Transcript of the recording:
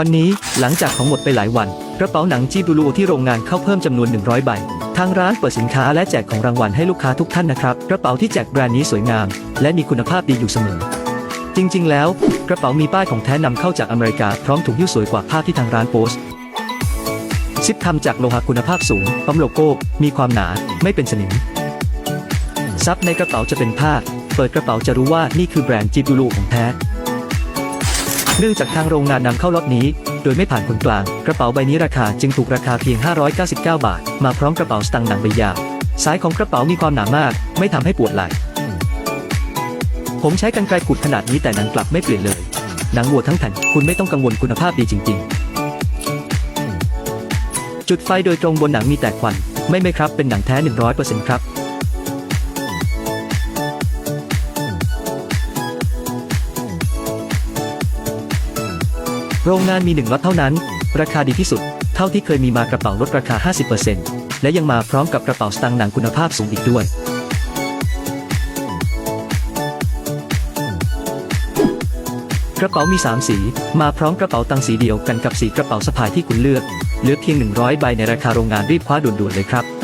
วันนี้หลังจากของหมดไปหลายวัน กระเป๋าหนังจีบูลูที่โรงงานเข้าเพิ่มจำนวน 100 ใบ ทางร้านเปิดสินค้าและแจกของรางวัลให้ลูกค้าทุกท่านนะครับ กระเป๋าที่แจกแบรนด์นี้สวยงาม และมีคุณภาพดีอยู่เสมอ จริงๆ แล้ว กระเป๋ามีป้ายของแท้นำเข้าจากอเมริกาพร้อมถุงยิ้วสวยกว่าภาพที่ทางร้านโพสต์ซิปทำจากโลหะคุณภาพสูงปั๊มโลโก้ มีความหนา ไม่เป็นสนิม ซับในกระเป๋าจะเป็นผ้า เปิดกระเป๋าจะรู้ว่านี่คือแบรนด์จิบูลูของแท้ เนื่องจากทางโรงงานนำเข้าล็อตนี้ โดยไม่ผ่านคนกลาง กระเป๋าใบนี้ราคาจึงถูกราคาเพียง 599 บาท มาพร้อมกระเป๋าสตางค์หนังใบยาวสายของกระเป๋ามีความหนามาก ไม่ทำให้ปวดไหล่ผมใช้กรรไกรขุดขนาดนี้แต่หนังกลับไม่เปลี่ยนเลยหนังวัวทั้งแผ่นคุณไม่ต้องกังวลคุณภาพดีจริง ๆ จุดไฟโดยตรงบนหนังมีแต่ควัน ไม่ไม่ครับเป็นหนังแท้ 100%ครับ โรงงานมีหนึ่งล็อตเท่านั้น ราคาดีที่สุด เท่าที่เคยมีมากระเป๋าลดราคา 50%และยังมาพร้อมกับกระเป๋าสตางค์หนังคุณภาพสูงอีกด้วย กระเป๋ามี 3 สี มาพร้อมกระเป๋าตังค์สีเดียวกันกับสีกระเป๋าสะพายที่คุณเลือกเหลือเพียง 100 ใบในราคาโรงงานรีบคว้าด่วนๆเลยครับ